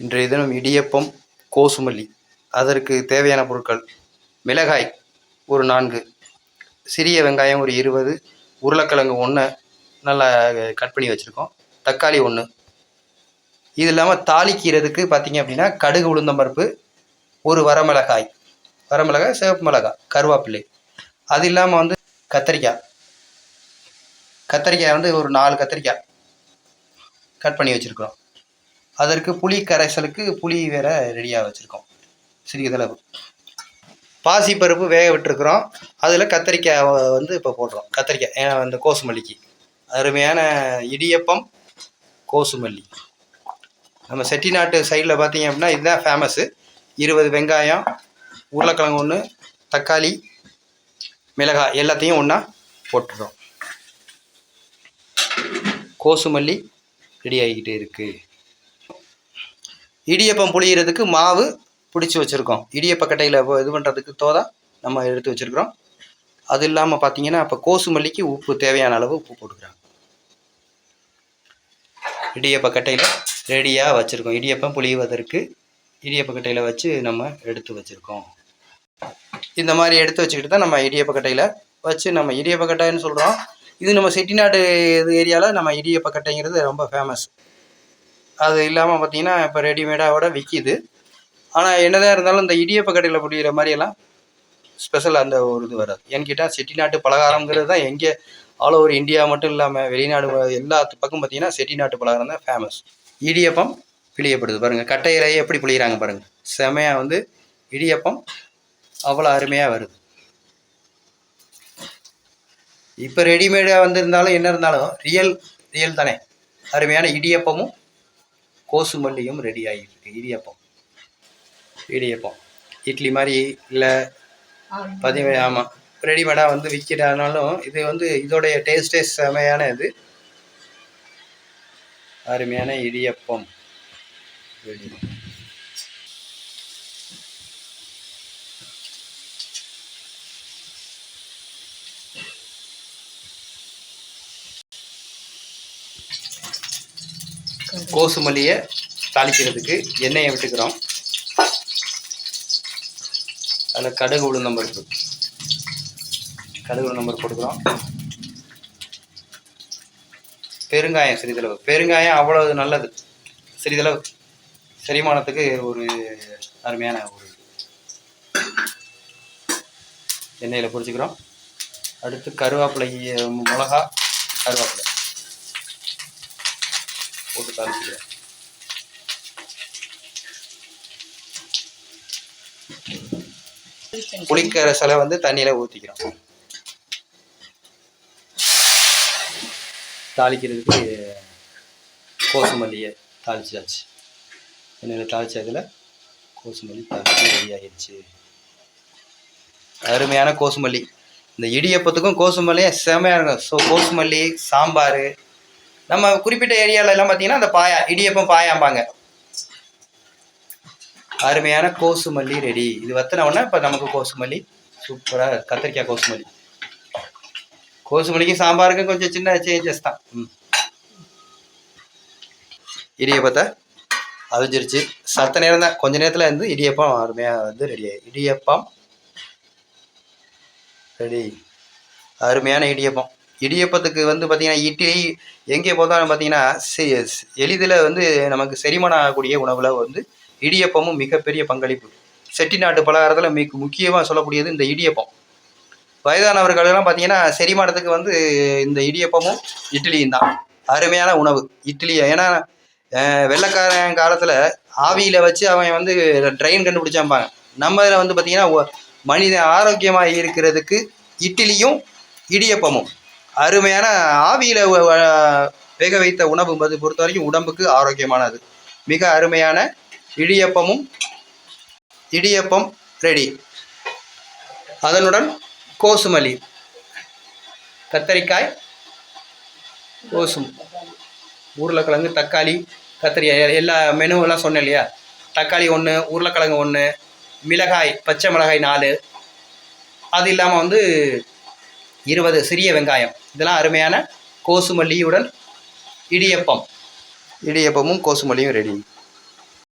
இன்றைய தினம் இடியப்பம் கோசுமல்லி அதற்கு தேவையான பொருட்கள் மிளகாய் ஒரு நான்கு சிறிய வெங்காயம் ஒரு இருபது உருளைக்கிழங்கு ஒன்று நல்லா கட் பண்ணி வச்சுருக்கோம் தக்காளி ஒன்று இது இல்லாமல் தாளிக்கிறதுக்கு பார்த்தீங்க அப்படின்னா கடுகு உளுந்தம்பருப்பு ஒரு வரமிளகாய் வரமிளகாய் சிவப்பு மிளகாய் கருவேப்பிலை. அது இல்லாமல் வந்து கத்திரிக்காய். கத்திரிக்காய் வந்து ஒரு நாலு கத்திரிக்காய் கட் பண்ணி வச்சுருக்கிறோம். அதற்கு புளி கரைசலுக்கு புளி வேற ரெடியாக வச்சுருக்கோம். சிறிதளவு பாசிப்பருப்பு வேக விட்டுருக்குறோம். அதில் கத்திரிக்காய் வந்து இப்போ போடுறோம். கத்திரிக்காய் ஏன்னா அந்த கோசுமல்லிக்கு. அருமையான இடியப்பம் கோசுமல்லி. நம்ம செட்டிநாட்டு சைடில் பார்த்தீங்க அப்படின்னா இதுதான் ஃபேமஸ்ஸு இருபது வெங்காயம் உருளைக்கிழங்கு ஒன்று தக்காளி மிளகாய் எல்லாத்தையும் ஒன்றா போட்டுடுறோம் கோசுமல்லி ரெடி ஆகிக்கிட்டு இருக்குது இடியப்பம் புளியறதுக்கு மாவு பிடிச்சி வச்சுருக்கோம். இடியப்ப கட்டையில் இது பண்ணுறதுக்கு தோதா நம்ம எடுத்து வச்சுருக்கிறோம். அது இல்லாமல் பார்த்தீங்கன்னா இப்போ கோசுமல்லிக்கு உப்பு தேவையான அளவு உப்பு போட்டுக்கிறாங்க. இடியப்ப கட்டையில் ரெடியாக வச்சுருக்கோம். இடியப்பம் புளிவதற்கு இடியப்ப கட்டையில் வச்சு நம்ம எடுத்து வச்சுருக்கோம். இந்த மாதிரி எடுத்து வச்சுக்கிட்டு தான் நம்ம இடியப்ப கட்டையில் வச்சு நம்ம இடியப்ப கட்டைன்னு சொல்கிறோம் இது நம்ம செட்டிநாடு இது ஏரியாவில் நம்ம இடியப்ப கட்டைங்கிறது ரொம்ப ஃபேமஸ் அது இல்லாமல் பார்த்தீங்கன்னா இப்போ ரெடிமேடாவோட விற்கிது ஆனால் என்னதான் இருந்தாலும் இந்த இடியப்ப கடையில் பிடிக்கிற மாதிரியெல்லாம் ஸ்பெஷல் அந்த ஒரு இது வராது. ஏன்னு கேட்டால் செட்டிநாட்டு பலகாரங்கிறது தான் எங்கே ஆல் ஓவர் இந்தியா மட்டும் இல்லாமல் வெளிநாடு எல்லாத்து எல்லா பக்கம் பார்த்தீங்கன்னா செட்டிநாட்டு பலகாரம் தான் ஃபேமஸ் இடியப்பம் பிழியப்படுது. பாருங்கள் கட்டையிலேயே எப்படி பிழிகிறாங்க பாருங்கள் செமையாக வந்து இடியப்பம் அவ்வளோ அருமையாக வருது. இப்போ ரெடிமேடாக வந்திருந்தாலும் என்ன இருந்தாலும் ரியல் ரியல் தானே. அருமையான இடியப்பமும் கோசுமல்லியும் ரெடி ஆகிருக்கு இடியப்பம். இடியப்பம். இட்லி மாதிரி இல்லை. பதிவு ஆமாம் ரெடிமேடாக வந்து விற்கிறனாலும் இது வந்து இதோடைய டேஸ்டே செமையான இது. அருமையான இடியப்பம். கோசு மல்லியை தாளிக்கிறதுக்கு எண்ணெயை விட்டுக்கிறோம். அதில் கடுகு உளுந்தம் பருப்பு. கடுகு உளுந்தம் பருப்பு கொடுக்குறோம் பெருங்காயம் சிறிதளவு. பெருங்காயம் அவ்வளவு நல்லது. சிறிதளவு. செரிமானத்துக்கு ஒரு அருமையான ஒரு எண்ணெயில் பொரிச்சுக்கிறோம். அடுத்து கருவேப்பிலை மிளகா கருவேப்பிலை. போட்டு தாளிச்சுக்கிறோம் புளிக்கரசலை வந்து தண்ணியில் ஊற்றிக்கிறோம் தாளிக்கிறதுக்கு கோசுமல்லியை தாளிச்சாச்சு. எண்ணெயில் தாளித்ததில் கோசுமல்லி தாளிச்சு ரெடி ஆகிடுச்சு. அருமையான கோசுமல்லி இந்த இடியப்பத்துக்கும் கோசுமல்லியும் செமையாக இருக்கும். ஸோ கோசுமல்லி சாம்பார் நம்ம குறிப்பிட்ட ஏரியால எல்லாம் பார்த்தீங்கன்னா அந்த பாயா இடியப்பம் பாயாம்பாங்க. அருமையான கோசுமல்லி ரெடி. இது வத்தின உடனே இப்போ நமக்கு கோசுமல்லி. சூப்பராக கத்திரிக்காய் கோசுமல்லி. கோசுமல்லிக்கும் சாம்பாருக்கும் கொஞ்சம் சின்ன சேஞ்சஸ் தான். ம். இடியப்பத்தை அவிஞ்சிருச்சு. சத்த நேரம் தான். கொஞ்ச நேரத்தில் வந்து இடியப்பம் அருமையாக வந்து ரெடி ஆகி இடியப்பம் ரெடி அருமையான இடியப்பம். இடியப்பத்துக்கு வந்து பார்த்தீங்கன்னா இட்லி எங்கே போதாலும் பார்த்தீங்கன்னா செ- எளிதில் வந்து நமக்கு செரிமானம் ஆகக்கூடிய உணவில் வந்து இடியப்பமும் மிகப்பெரிய பங்களிப்பு. செட்டிநாட்டு பலகாரத்தில் மிக முக்கியமாக சொல்லக்கூடியது இந்த இடியப்பம். வயதானவர்களெல்லாம் பார்த்தீங்கன்னா செரிமானத்துக்கு வந்து இந்த இடியப்பமும் இட்லியும் தான். அருமையான உணவு இட்லி. ஏன்னா வெள்ளக்காரன் வெள்ளைக்காரன் காலத்தில் ஆவியில் வச்சு அவன் வந்து ட்ரெயின் கண்டுபிடிச்சாம்பாங்க. நம்ம இதில் வந்து பார்த்திங்கன்னா மனித மனிதன் ஆரோக்கியமாக இருக்கிறதுக்கு இட்லியும் இடியப்பமும். அருமையான ஆவியில் வேக வைத்த உணவு வந்து பொறுத்த வரைக்கும் உடம்புக்கு ஆரோக்கியமானது. மிக அருமையான இடியப்பமும் இடியப்பம் ரெடி அதனுடன் கோசுமல்லி கத்தரிக்காய் கோசும் உருளைக்கிழங்கு தக்காளி கத்திரிக்காய் எல்லா மெனுவெல்லாம் சொன்னேன் இல்லையா? தக்காளி ஒன்று உருளைக்கிழங்கு ஒன்று மிளகாய் பச்சை மிளகாய் நாலு. அது இல்லாமல் வந்து இருபது சிறிய வெங்காயம். இதெல்லாம் அருமையான கோசுமல்லியுடன் இடியப்பம். இடியப்பமும் கோசுமல்லியும் ரெடி